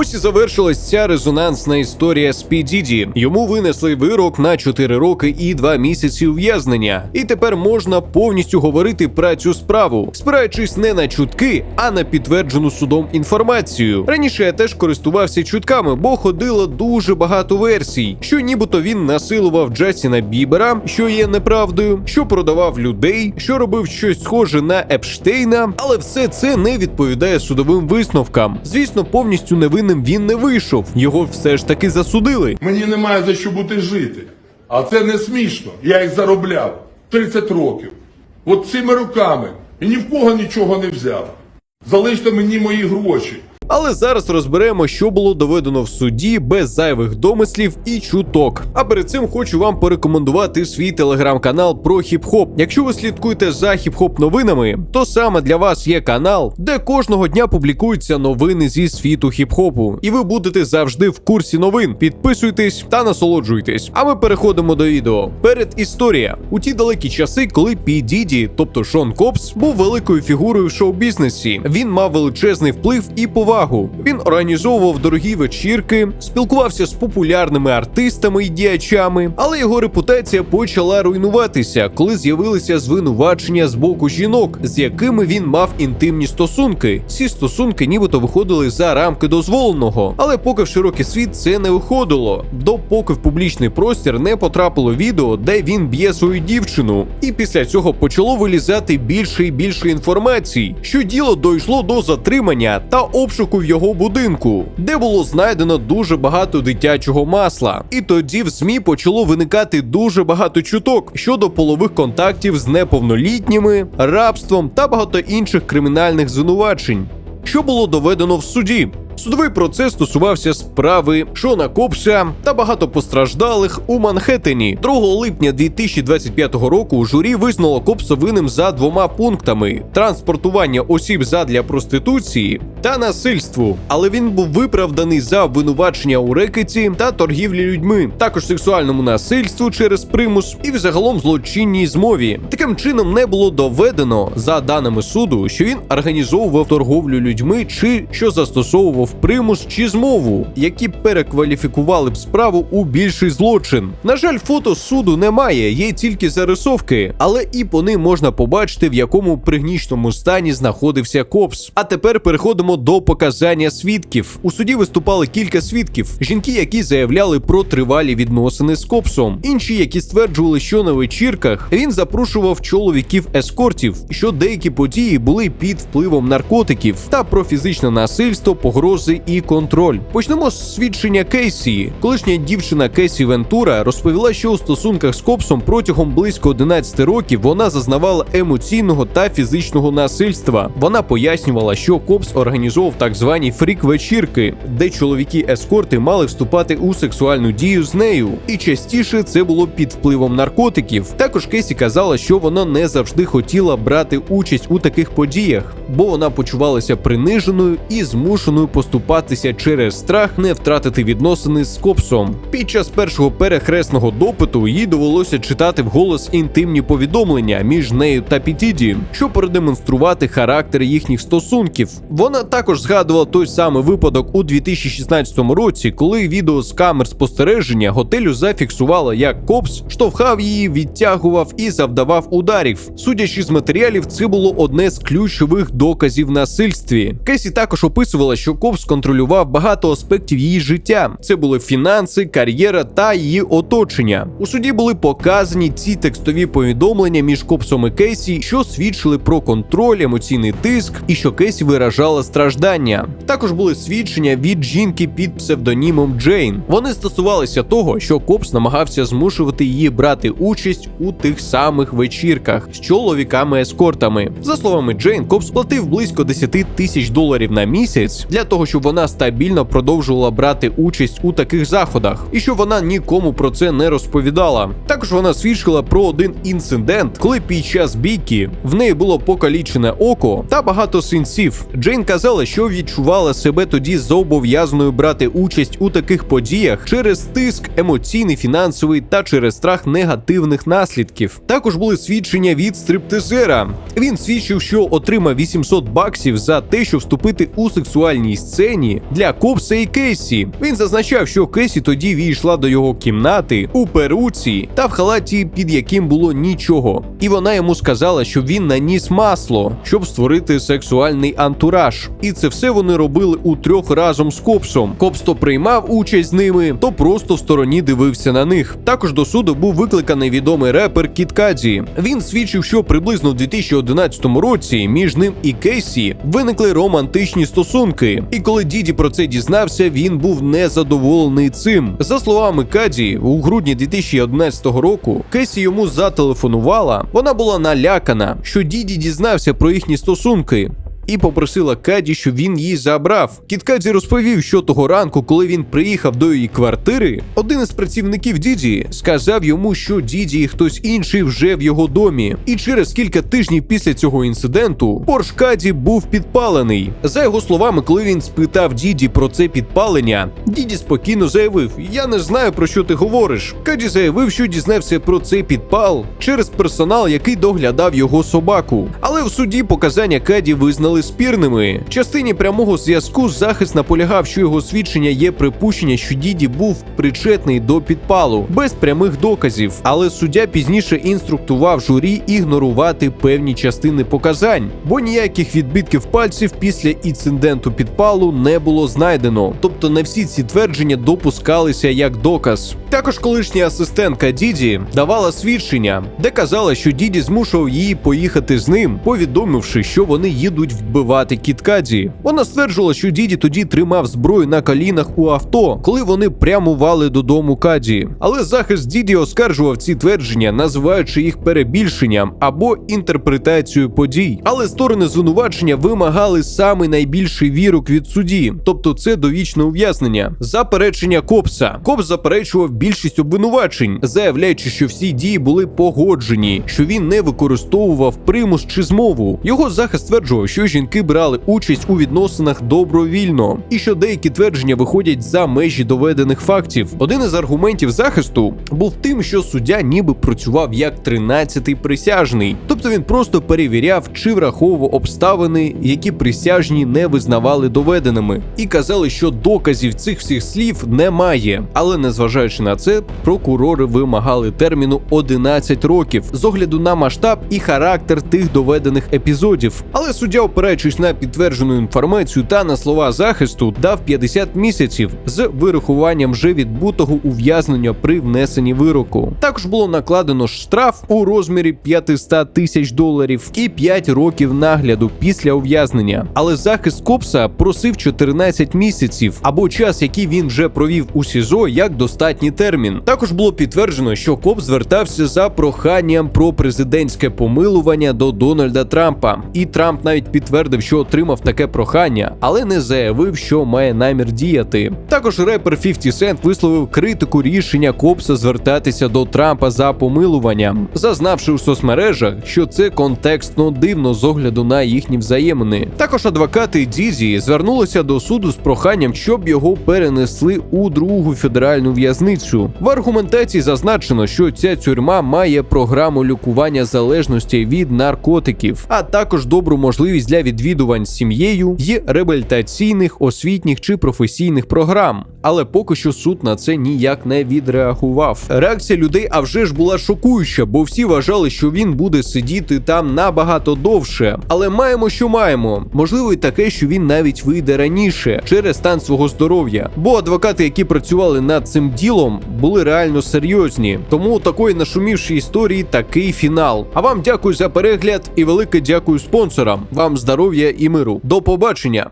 Ось і завершилась ця резонансна історія з Підіді. Йому винесли вирок на 4 роки і 2 місяці ув'язнення. І тепер можна повністю говорити про цю справу, спираючись не на чутки, а на підтверджену судом інформацію. Раніше я теж користувався чутками, бо ходило дуже багато версій, що нібито він насилував Джастіна Бібера, що є неправдою, що продавав людей, що робив щось схоже на Епштейна, але все це не відповідає судовим висновкам. Звісно, повністю невинним він не вийшов. Його все ж таки засудили. Мені немає за що бути жити. А це не смішно. Я їх заробляв 30 років. От цими руками. І ні в кого нічого не взяв. Залиште мені мої гроші. Але зараз розберемо, що було доведено в суді без зайвих домислів і чуток. А перед цим хочу вам порекомендувати свій телеграм-канал про хіп-хоп. Якщо ви слідкуєте за хіп-хоп новинами, то саме для вас є канал, де кожного дня публікуються новини зі світу хіп-хопу, і ви будете завжди в курсі новин. Підписуйтесь та насолоджуйтесь. А ми переходимо до відео. Перед історія у ті далекі часи, коли Пі Діді, тобто Шон Копс, був великою фігурою в шоу-бізнесі. Він мав величезний вплив і повагу. Він організовував дорогі вечірки, спілкувався з популярними артистами і діячами, але його репутація почала руйнуватися, коли з'явилися звинувачення з боку жінок, з якими він мав інтимні стосунки. Ці стосунки нібито виходили за рамки дозволеного, але поки в широкий світ це не виходило, допоки в публічний простір не потрапило відео, де він б'є свою дівчину. І після цього почало вилізати більше і більше інформації, що діло дійшло до затримання та обшуку в його будинку, де було знайдено дуже багато дитячого масла. І тоді в ЗМІ почало виникати дуже багато чуток щодо полових контактів з неповнолітніми, рабством та багато інших кримінальних звинувачень, що було доведено в суді. Судовий процес стосувався справи Шона Копса та багато постраждалих у Манхеттені. 2 липня 2025 року журі визнало Копса винним за двома пунктами: транспортування осіб задля проституції та насильству. Але він був виправданий за обвинувачення у рекеті та торгівлі людьми, також сексуальному насильству через примус і взагалом злочинній змові. Таким чином не було доведено, за даними суду, що він організовував торговлю людьми чи що застосовував примус чи змову, які перекваліфікували б справу у більший злочин. На жаль, фото суду немає, є тільки зарисовки, але і по ним можна побачити, в якому пригнічному стані знаходився Копс. А тепер переходимо до показання свідків. У суді виступали кілька свідків: жінки, які заявляли про тривалі відносини з Копсом, інші, які стверджували, що на вечірках він запрошував чоловіків ескортів, що деякі події були під впливом наркотиків та про фізичне насильство, погрози і контроль. Почнемо з свідчення Кейсі. Колишня дівчина Кейсі Вентура розповіла, що у стосунках з Копсом протягом близько 11 років вона зазнавала емоційного та фізичного насильства. Вона пояснювала, що Копс організовував так звані фрік-вечірки, де чоловіки-ескорти мали вступати у сексуальну дію з нею, і частіше це було під впливом наркотиків. Також Кейсі казала, що вона не завжди хотіла брати участь у таких подіях, бо вона почувалася приниженою і змушеною поступатися через страх не втратити відносини з Копсом. Під час першого перехресного допиту їй довелося читати вголос інтимні повідомлення між нею та Пітіді, щоб продемонструвати характер їхніх стосунків. Вона також згадувала той самий випадок у 2016 році, коли відео з камер спостереження готелю зафіксувало, як Копс штовхав її, відтягував і завдавав ударів. Судячи з матеріалів, це було одне з ключових доказів насильстві. Кесі також описувала, що Копс контролював багато аспектів її життя. Це були фінанси, кар'єра та її оточення. У суді були показані ці текстові повідомлення між Копсом і Кейсі, що свідчили про контроль, емоційний тиск і що Кейсі виражала страждання. Також були свідчення від жінки під псевдонімом Джейн. Вони стосувалися того, що Копс намагався змушувати її брати участь у тих самих вечірках з чоловіками-ескортами. За словами Джейн, Копс платив близько 10 тисяч доларів на місяць для того, щоб вона стабільно продовжувала брати участь у таких заходах, і щоб вона нікому про це не розповідала. Також вона свідчила про один інцидент, коли під час бійки в неї було покалічене око та багато синців. Джейн казала, що відчувала себе тоді зобов'язаною брати участь у таких подіях через тиск, емоційний, фінансовий та через страх негативних наслідків. Також були свідчення від стриптизера. Він свідчив, що отримав 800 баксів за те, що вступити у сексуальній сцені для Копса і Кесі. Він зазначав, що Кесі тоді війшла до його кімнати у перуці та в халаті, під яким було нічого. І вона йому сказала, що він наніс масло, щоб створити сексуальний антураж. І це все вони робили у трьох разом з Копсом. Копс то приймав участь з ними, то просто в стороні дивився на них. Також до суду був викликаний відомий репер Кіт Каді. Він свідчив, що приблизно в 2011 році між ним і Кейсі виникли романтичні стосунки. І коли Діді про це дізнався, він був незадоволений цим. За словами Каді, у грудні 2011 року Кесі йому зателефонувала. Вона була налякана, що Діді дізнався про їхні стосунки і попросила Каді, щоб він її забрав. Кіт Каді розповів, що того ранку, коли він приїхав до її квартири, один із працівників Діді сказав йому, що Діді і хтось інший вже в його домі. І через кілька тижнів після цього інциденту Порш Каді був підпалений. За його словами, коли він спитав Діді про це підпалення, Діді спокійно заявив: Я не знаю про що ти говориш. Каді заявив, що дізнався про цей підпал через персонал, який доглядав його собаку. Але в суді показання Каді визнали спірними. В частині прямого зв'язку захист наполягав, що його свідчення є припущення, що Діді був причетний до підпалу без прямих доказів. Але суддя пізніше інструктував журі ігнорувати певні частини показань, бо ніяких відбитків пальців після інциденту підпалу не було знайдено. Тобто не всі ці твердження допускалися як доказ. Також колишня асистентка Діді давала свідчення, де казала, що Діді змушував її поїхати з ним, повідомивши, що вони їдуть вбивати Кіткаді. Вона стверджувала, що Діді тоді тримав зброю на колінах у авто, коли вони прямували додому Каді. Але захист Діді оскаржував ці твердження, називаючи їх перебільшенням або інтерпретацією подій. Але сторони звинувачення вимагали саме найбільший вірок від судді, тобто це довічне ув'язнення. Заперечення Копса. Копс заперечував більшість обвинувачень, заявляючи, що всі дії були погоджені, що він не використовував примус чи змову. Його захист стверджував, що жінки брали участь у відносинах добровільно, і що деякі твердження виходять за межі доведених фактів. Один із аргументів захисту був тим, що суддя ніби працював як 13-й присяжний, тобто він просто перевіряв, чи враховував обставини, які присяжні не визнавали доведеними, і казали, що доказів цих всіх слів немає. Але незважаючи на це, прокурори вимагали терміну 11 років з огляду на масштаб і характер тих доведених епізодів. Але суддя, опираючись на підтверджену інформацію та на слова захисту, дав 50 місяців з вирахуванням вже відбутого ув'язнення при внесенні вироку. Також було накладено штраф у розмірі 500 тисяч доларів і 5 років нагляду після ув'язнення. Але захист Копса просив 14 місяців або час, який він вже провів у СІЗО, як достатній термін. Також було підтверджено, що Коп звертався за проханням про президентське помилування до Дональда Трампа, і Трамп навіть підтвердив, що отримав таке прохання, але не заявив, що має намір діяти. Також репер 50 Cent висловив критику рішення Копса звертатися до Трампа за помилуванням, зазнавши у соцмережах, що це контекстно дивно з огляду на їхні взаємини. Також адвокати Дізі звернулися до суду з проханням, щоб його перенесли у другу федеральну в'язницю. В аргументації зазначено, що ця тюрма має програму лікування залежності від наркотиків, а також добру можливість для відвідувань з сім'єю і реабілітаційних, освітніх чи професійних програм. Але поки що суд на це ніяк не відреагував. Реакція людей, а вже ж була шокуюча, бо всі вважали, що він буде сидіти там набагато довше. Але маємо, що маємо. Можливо, і таке, що він навіть вийде раніше через стан свого здоров'я. Бо адвокати, які працювали над цим ділом, були реально серйозні. Тому у такої нашумівшої історії такий фінал. А вам дякую за перегляд і велике дякую спонсорам. Вам здоров'я і миру. До побачення!